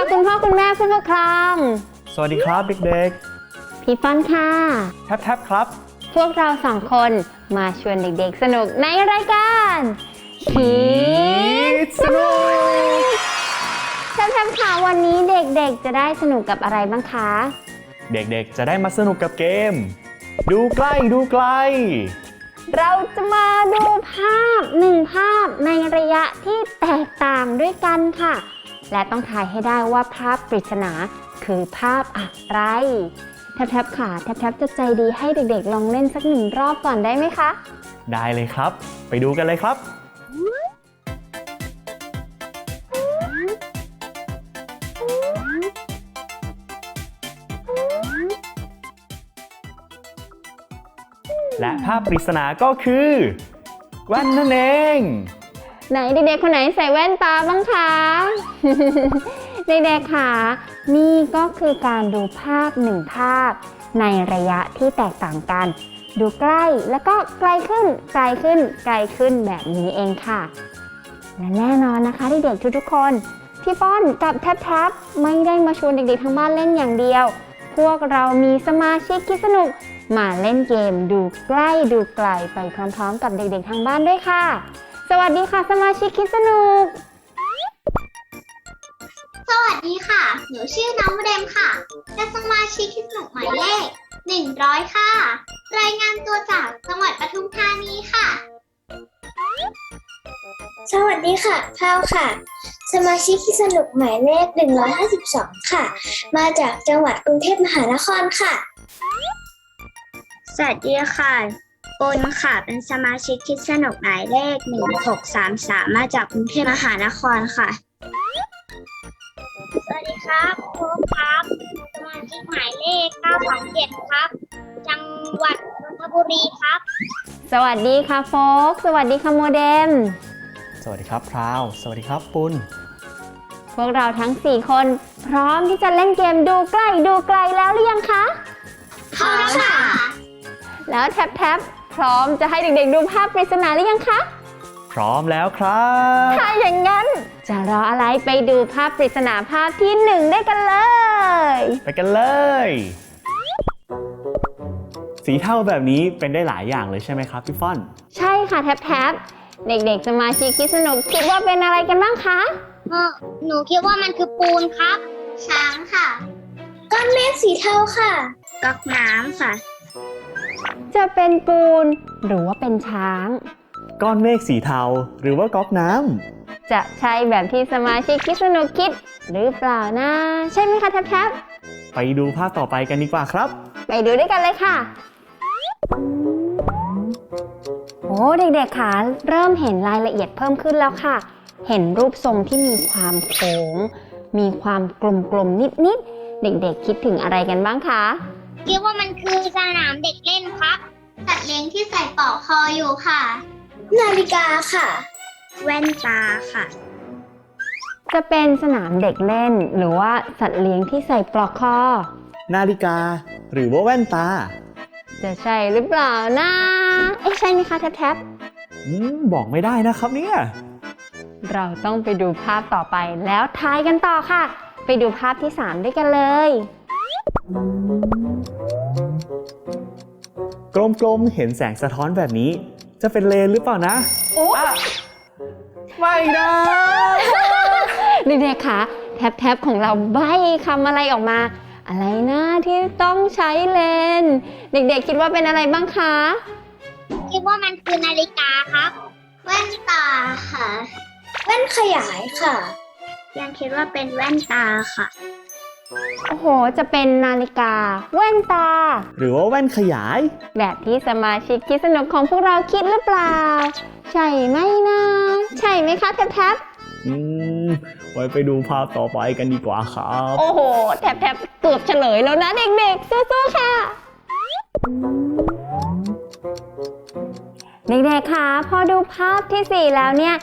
สวัสดีค่ะคุณพ่อคุณแม่ผู้ปกครองสวัสดีครับเด็กพี่ฟอนค่ะ ๆแทบแทบครับ พวกเราสองคนมาชวนเด็กๆสนุกในรายการคิดสนุกแทบๆค่ะวันนี้เด็กๆ จะได้สนุกกับอะไรบ้างคะ เด็กๆ จะได้มาสนุกกับเกม ดูใกล้ดูไกล เราจะมาดูภาพหนึ่งภาพในระยะที่แตกต่างด้วยกันค่ะ และต้องทายให้ได้ว่าภาพปริศนาคือภาพอะไรแทบๆค่ะแทบๆจะใจดีให้เด็กๆ ลองเล่นสักหนึ่งรอบก่อนได้ไหมคะ ได้เลยครับ ไปดูกันเลยครับ และภาพปริศนาก็คือแว่นนั่นเอง ไหนเด็กๆคนไหนใส่แว่นตาบ้างคะเด็กๆค่ะ นี่ก็คือการดูภาพหนึ่งภาพ ในระยะที่แตกต่างกัน ดูใกล้แล้วก็ไกลขึ้น ไกลขึ้น ไกลขึ้นแบบนี้เองค่ะ และแน่นอนนะคะเด็กๆทุกๆคน พี่ป้อนกับแทบๆไม่ได้มาชวนเด็กๆทั้งบ้านเล่นอย่างเดียว พวกเรามีสมาชิกคิดสนุกมาเล่นเกมดูใกล้ดูไกลไปพร้อมๆ กับเด็กๆทางบ้านด้วยค่ะ สวัสดีค่ะ สมาชิกคิดสนุก สวัสดีค่ะ หนูชื่อน้องเรมค่ะ เป็นสมาชิกที่สนุกหมายเลข 100 ค่ะ รายงานตัวจากจังหวัดปทุมธานีค่ะ สวัสดีค่ะพาวค่ะ สมาชิกที่สนุกหมายเลข 152 ค่ะ มาจากจังหวัดกรุงเทพมหานครค่ะ สวัสดีค่ะ ปุณค่ะ เป็นสมาชิกคิดสนุกหมายเลข 1633 มาจากกรุงเทพมหานครค่ะ สวัสดีครับโค้ครับ สมาชิกหมายเลข 937 ครับ จังหวัดนนทบุรีครับ สวัสดีค่ะโฟกสวัสดีค่ะโมเดม สวัสดีครับพราว สวัสดีครับปุณพวกเราทั้ง 4 คน พร้อมที่จะเล่นเกมดูใกล้ดูไกลแล้วหรือยังคะพร้อมค่ะ แล้วแท็บๆ พร้อมจะให้เด็กๆ ดูภาพปริศนาหรือยังคะ พร้อมแล้วครับ ถ้าอย่างนั้น จะรออะไรไปดูภาพปริศนาภาพที่หนึ่งได้กันเลย ไปกันเลย สีเทาแบบนี้เป็นได้หลายอย่างเลยใช่ไหมครับพี่ฟ่อน ใช่ค่ะแท็บๆเด็กๆสมาชิกคิดสนุกคิดว่าเป็นอะไรกันบ้างคะ เออหนูคิดว่ามันคือปูนครับ ช้างค่ะ ก้อนเมฆสีเทาค่ะก๊อกน้ำค่ะ จะเป็นปูน หรือว่าเป็นช้าง ก้อนเมฆสีเทาหรือว่าก๊อกน้จะใช่แบบที่สมาชิกคิดสนุกคิด หรือเปล่านะ ใช่ไหมคะแท็บำไปดูภาพต่อไปกันดีกว่าครับๆไปดูด้วยกันเลยค่ะ โอ้เด็กๆค่ะเริ่มเห็นรายละเอียดเพิ่มขึ้นแล้วค่ะ เห็นรูปทรงที่มีความโค้ง มีความกลมๆนิดๆ เด็กๆ คิดถึงอะไรกันบ้างคะ คิดว่ามันคือสนามเด็กเล่นครับ สัตว์เลี้ยงที่ใส่ปลอกคออยู่ค่ะ นาฬิกาค่ะ แว่นตาค่ะ จะเป็นสนามเด็กเล่น หรือว่าสัตว์เลี้ยงที่ใส่ปลอกคอ นาฬิกา หรือว่าแว่นตา จะใช่หรือเปล่านะ เอ๊ะใช่ไหมคะแท็บอืมบอกไม่ได้นะครับเนี่ยๆเราต้องไปดูภาพต่อไปแล้วทายกันต่อค่ะ ไปดูภาพที่ 3 ด้วยกันเลย กลมๆ เห็นแสงสะท้อนแบบนี้ จะเป็นเลนหรือเปล่านะโอ้อะไม่นะเด็กๆค่ะแท็บๆของเราใบ้คำอะไรออกมา อะไรนะที่ต้องใช้เลนส์เด็กๆคิดว่าเป็นอะไรบ้างคะ คิดว่ามันคือนาฬิกาครับแว่นตาค่ะ แว่นขยายค่ะ ยังคิดว่าเป็นแว่นตาค่ะ โอ้โห จะเป็นนาฬิกา แว่นตา หรือว่าแว่นขยาย แบบที่สมาชิกคิดสนุกของพวกเราคิดหรือเปล่า ใช่ไหมนะ ใช่ไหมคะแท็บอืม ไว้ไปดูภาพต่อไปกันดีกว่าครับๆโอ้โห แท็บๆเกือบเฉลยแล้วนะเด็กๆสู้ๆค่ะ เด็กๆค่ะพอดูภาพที่ 4 แล้วเนี่ย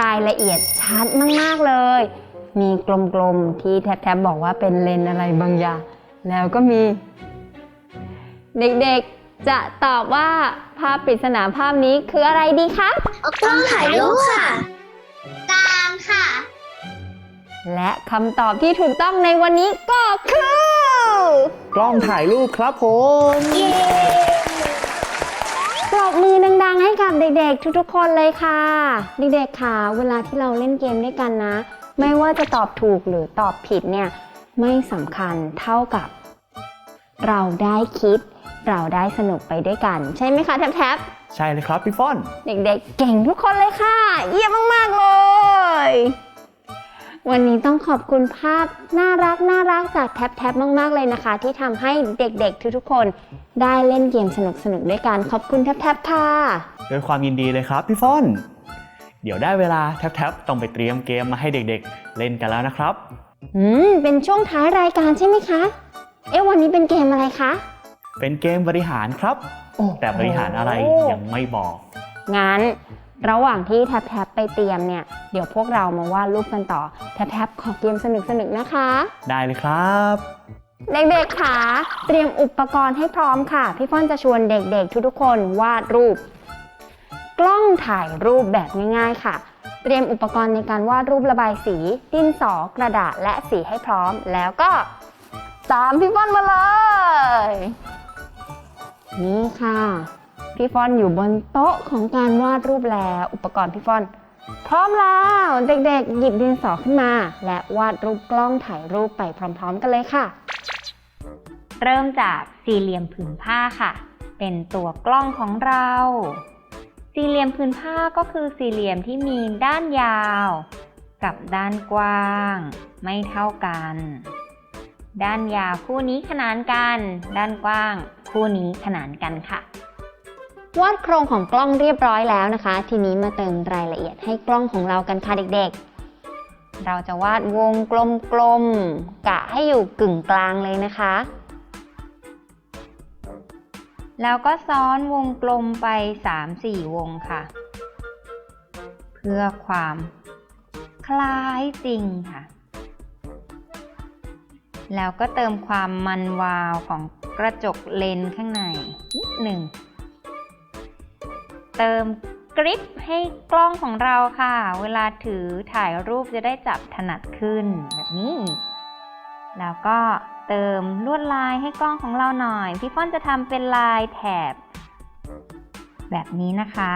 รายละเอียดชัดมากๆเลย มีกลมๆที่แทบๆบอกว่าเป็นเลนส์อะไรบางอย่าง แล้วก็มี เด็กๆจะตอบว่าภาพปริศนาภาพนี้คืออะไรดีคะกล้องถ่ายรูปค่ะกลางค่ะ และคำตอบที่ถูกต้องในวันนี้ก็คือ กล้องถ่ายรูปครับผมปรบมือดังๆให้กับเด็กๆ ทุกๆ คนเลยค่ะ เด็กๆค่ะ เวลาที่เราเล่นเกมด้วยกันนะ ไม่ว่าจะตอบถูกหรือตอบผิดเนี่ยไม่สำคัญเท่ากับ เราได้คิด เราได้สนุกไปด้วยกัน ใช่ไหมคะแทบใช่เลยครับพี่ฟ้อน ๆเด็กๆ เก่งทุกคนเลยค่ะ เยี่ยมมากๆเลย วันนี้ต้องขอบคุณภาพน่ารักน่ารักจากแท็บๆมากๆเลยนะคะ ที่ทำให้เด็กๆ ทุกๆคนได้เล่นเกมสนุกๆด้วยกันขอบคุณแท็บๆค่ะ ด้วยความยินดีเลยครับพี่ฟ้อน เดี๋ยวได้เวลาแท็บๆต้องไปเตรียมเกมมาให้เด็กๆ เล่นกันแล้วนะครับ อืม เป็นช่วงท้ายรายการใช่ไหมคะ เอ๊ะวันนี้เป็นเกมอะไรคะ เป็นเกมบริหารครับ แต่บริหารอะไรยังไม่บอก งั้น ระหว่างที่แท็บๆไปเตรียมเนี่ย เดี๋ยวพวกเรามาวาดรูปกันต่อแท็บๆขอเกมสนุกๆนะคะ ได้เลยครับ เด็กๆค่ะเตรียมอุปกรณ์ให้พร้อมค่ะ พี่ฟ้อนจะชวนเด็กๆ ทุกๆคนวาดรูป กล้องถ่ายรูปแบบง่ายๆค่ะ เตรียมอุปกรณ์ในการวาดรูประบายสี ดินสอกระดาษและสีให้พร้อม แล้วก็ตามพี่ฟ้อนมาเลย นี่ค่ะ พี่ฟอนอยู่บนโต๊ะของการวาดรูปแล้ว อุปกรณ์พี่ฟอนพร้อมแล้วเด็กๆ หยิบดินสอขึ้นมา และวาดรูปกล้องถ่ายรูปไปพร้อมๆ กันเลยค่ะ เริ่มจากสี่เหลี่ยมผืนผ้าค่ะ เป็นตัวกล้องของเรา สี่เหลี่ยมผืนผ้าก็คือสี่เหลี่ยมที่มีด้านยาว กับด้านกว้าง ไม่เท่ากัน ด้านยาวคู่นี้ขนานกัน ด้านกว้างคู่นี้ขนานกันค่ะ วาดโครงของกล้องเรียบร้อยแล้วนะคะ ทีนี้มาเติมรายละเอียดให้กล้องของเรากันค่ะเด็กๆ เราจะวาดวงกลมๆกะให้อยู่กึ่งกลางเลยนะคะ แล้วก็ซ้อนวงกลมไป 3-4 วงค่ะ เพื่อความคล้ายจริงค่ะ แล้วก็เติมความมันวาวของกระจกเลนข้างในนิดหนึ่ง เติมกริปให้กล้องของเราค่ะ เวลาถือถ่ายรูปจะได้จับถนัดขึ้นแบบนี้ แล้วก็ เติมลวดลายให้กล้องของเราหน่อย พี่ฟ้อนจะทำเป็นลายแถบ แบบนี้นะคะ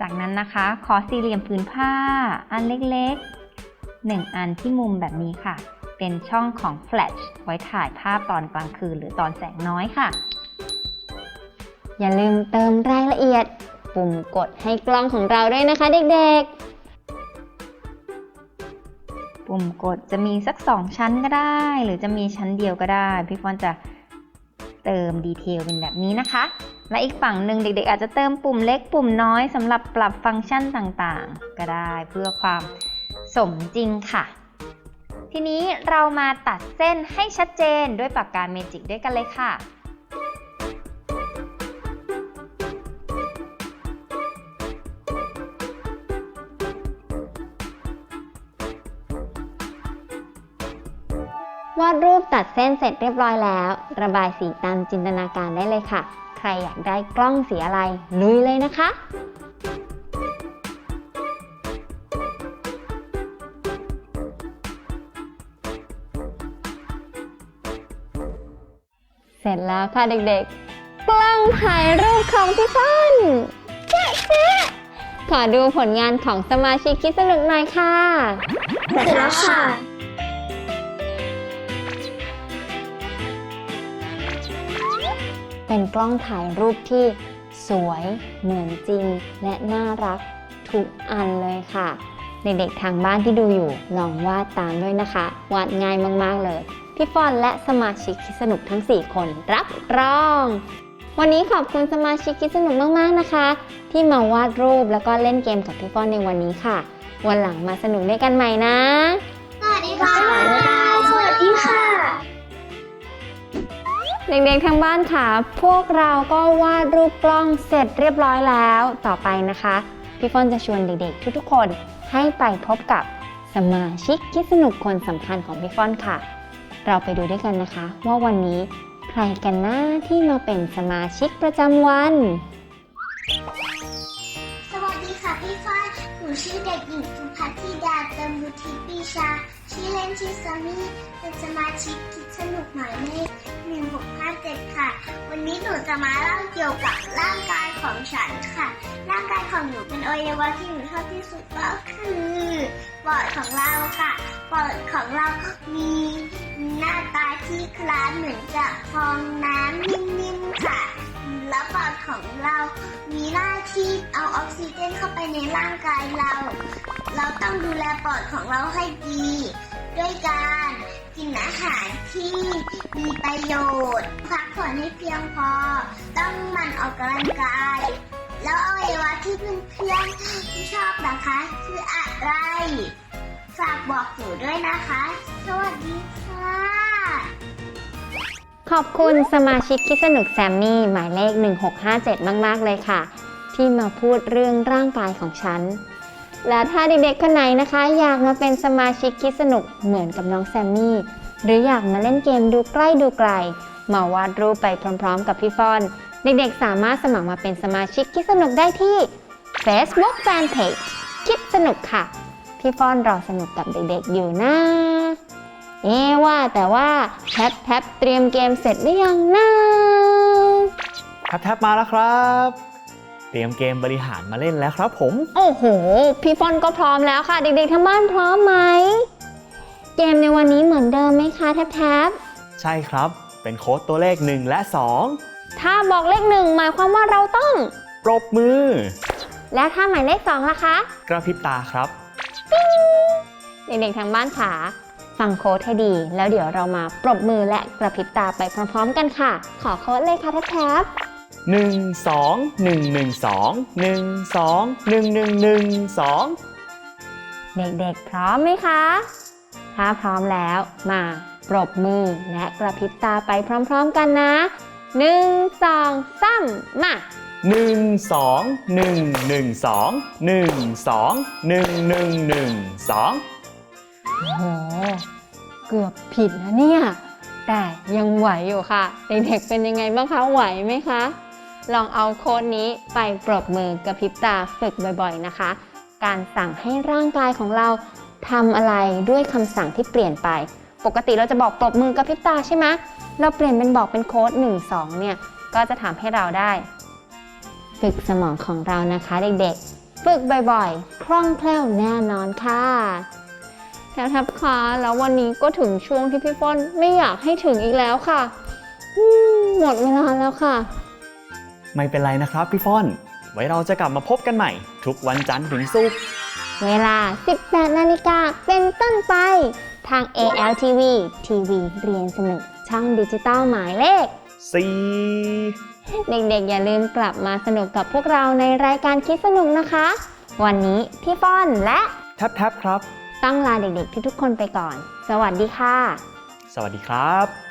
จากนั้นนะคะ ขอสี่เหลี่ยมผืนผ้า อันเล็กๆหนึ่งอันที่มุมแบบนี้ค่ะ เป็นช่องของแฟลชไว้ถ่ายภาพตอนกลางคืนหรือตอนแสงน้อยค่ะ อย่าลืมเติมรายละเอียดปุ่มกดให้กล้องของเราด้วยนะคะเด็กๆ ปุ่มกดจะมีสักสองชั้นก็ได้ หรือจะมีชั้นเดียวก็ได้ พี่ฟอนจะเติมดีเทลเป็นแบบนี้นะคะ และอีกฝั่งหนึ่งเด็ก ๆ อาจจะเติมปุ่มเล็กปุ่มน้อยสำหรับปรับฟังก์ชันต่างๆ ก็ได้เพื่อความสมจริงค่ะ ทีนี้เรามาตัดเส้นให้ชัดเจนด้วยปากกาเมจิกด้วยกันเลยค่ะ วาดรูปตัดเส้นเสร็จเรียบร้อยแล้ว ระบายสีตามจินตนาการได้เลยค่ะ ใครอยากได้กล้องสีอะไร ลุยเลยนะคะเสร็จแล้วค่ะเด็กๆ กล้องถ่ายรูปของพี่ฟ้อนแจ๊ะแจ๊ขอดูผลงานของสมาชิกคิดสนุกหน่อยค่ะ เสร็จแล้วค่ะ เป็นกล้องถ่ายรูปที่สวยเหมือนจริง และน่ารักทุกอันเลยค่ะ เด็กๆทางบ้านที่ดูอยู่ลองวาดตามด้วยนะคะ วาดง่ายมากๆเลย พี่ฟอนและสมาชิกคิดสนุกทั้ง 4 คนรับรอง วันนี้ขอบคุณสมาชิกคิดสนุกมากๆนะคะ ที่มาวาดรูปแล้วก็เล่นเกมกับพี่ฟอนในวันนี้ค่ะ วันหลังมาสนุกด้วยกันใหม่นะ สวัสดีค่ะ สวัสดีค่ะ เด็กๆทางบ้านค่ะ พวกเราก็วาดรูปกล้องเสร็จเรียบร้อยแล้ว ต่อไปนะคะ พี่ฟอนจะชวนเด็กๆ ทุกๆคนให้ไปพบกับสมาชิกคิดสนุกคนสำคัญของพี่ฟอนค่ะ เราไปดูด้วยกันนะคะ ว่าวันนี้ใครกันนะที่มาเป็นสมาชิกประจำวัน สวัสดีค่ะพี่ฟ้านหนูชื่อเด็กหญิงสุภัทธิดาเติมบุทิปีชา ชื่อเล่นชื่อซามี่เป็นสมาชิกคิดสนุกหมายเลข 1657ค่ะ วันนี้หนูจะมาเล่าเกี่ยวกับร่างกายของฉันค่ะ ร่างกายของหนูเป็นอวัยวะที่หนูชอบที่สุดก็คือปอดของเราค่ะปอดของเรามีหน้าตาที่คล้ายเหมือนกับฟองน้ำนิ่มๆค่ะ แล้วปอดของเรามีหน้าที่เอาออกซิเจนเข้าไปในร่างกายเรา เราต้องดูแลปอดของเราให้ดี ด้วยการ กินอาหารที่มีประโยชน์ พักผ่อนให้เพียงพอ ต้องมันออกกำลังกาย แล้วอวัยวะที่เพื่อนๆที่ชอบนะคะ คืออะไร ฝากบอกหนูด้วยนะคะ สวัสดีค่ะ ขอบคุณสมาชิกคิดสนุกแซมมี่ หมายเลข 1657 มาก ๆ เลยค่ะ ที่มาพูดเรื่องร่างกายของฉัน และถ้าเด็กๆคนไหนนะคะ อยากมาเป็นสมาชิกคิดสนุกเหมือนกับน้องแซมมี่ หรืออยากมาเล่นเกมดูใกล้ดูไกล มาวาดรูปไปพร้อมๆ กับพี่ฟอน เด็กๆ สามารถสมัครมาเป็นสมาชิกคิดสนุกได้ที่ Facebook Fanpage คิดสนุกค่ะ พี่ฟอนรอสนุกกับเด็กๆอยู่นะ เอ๊ว่าแต่ว่าแท็บแท็บเตรียมเกมเสร็จหรือยังนะแท็บแท็บมาแล้วครับ เตรียมเกมบริหารมาเล่นแล้วครับผม โอ้โห พี่ฟอนก็พร้อมแล้วค่ะ เด็กๆทั้งบ้านพร้อมไหม เกมในวันนี้เหมือนเดิมไหมคะแท็บแท็บใช่ครับ เป็นโค้ดตัวเลข 1 และถ้าบอกเลขหนึ่งหมายความว่าเราต้อง2ปรบมือ และถ้าหมายเลขสองล่ะคะ กระพริบตาครับ เด็กๆทางบ้านขาฟังโค้ดให้ดี แล้วเดี๋ยวเรามาปรบมือและกระพริบตาไปพร้อมๆ กันค่ะ ขอโค้ดเลยค่ะแท็บแท็บ 1 2 1 1 2 1 2 1 1 1 2 เด็กๆ พร้อมไหมคะ ถ้าพร้อมแล้วมาปรบมือและกระพริบตาไปพร้อมๆกันนะหนึ่งสองสามมาหนึ่งสองหนึ่งหนึ่งสองหนึ่งสองหนึ่งหนึ่งหนึ่งสองโอ้โหเกือบผิดนะเนี่ย แต่ยังไหวอยู่ค่ะ เด็กๆเป็นยังไงบ้างคะ ไหวไหมคะ ลองเอาโค้ดนี้ไปปรบมือกระพริบตาฝึกบ่อยๆนะคะ การสั่งให้ร่างกายของเราทำอะไรด้วยคำสั่งที่เปลี่ยนไป ปกติเราจะบอกปรบมือกระพริบตาใช่ไหมเราเปลี่ยนเป็นบอกเป็นโค้ด1 2 เนี่ย ก็จะทำให้เราได้ ฝึกสมองของเรานะคะเด็กๆ ฝึกบ่อยๆ คล่องแคล่วแน่นอนค่ะแถวทับคาแล้ววันนี้ก็ถึงช่วงที่พี่ฟ้อนไม่อยากให้ถึงอีกแล้วค่ะ หมดเวลาแล้วค่ะ ไม่เป็นไรนะครับพี่ฟอน ไว้เราจะกลับมาพบกันใหม่ ทุกวันจันทร์ถึงศุกร์ เวลา 18นาฬิกาเป็นต้นไป ทาง ALTV ทีวีเรียนสนุก ช่องดิจิตอลหมายเลขสี่เด็กๆ อย่าลืมกลับมาสนุกกับพวกเราในรายการคิดสนุกนะคะ วันนี้พี่ฟ้อนและแท็บแท็บครับ ต้องลาเด็กๆทุกๆคนไปก่อน สวัสดีค่ะ สวัสดีครับ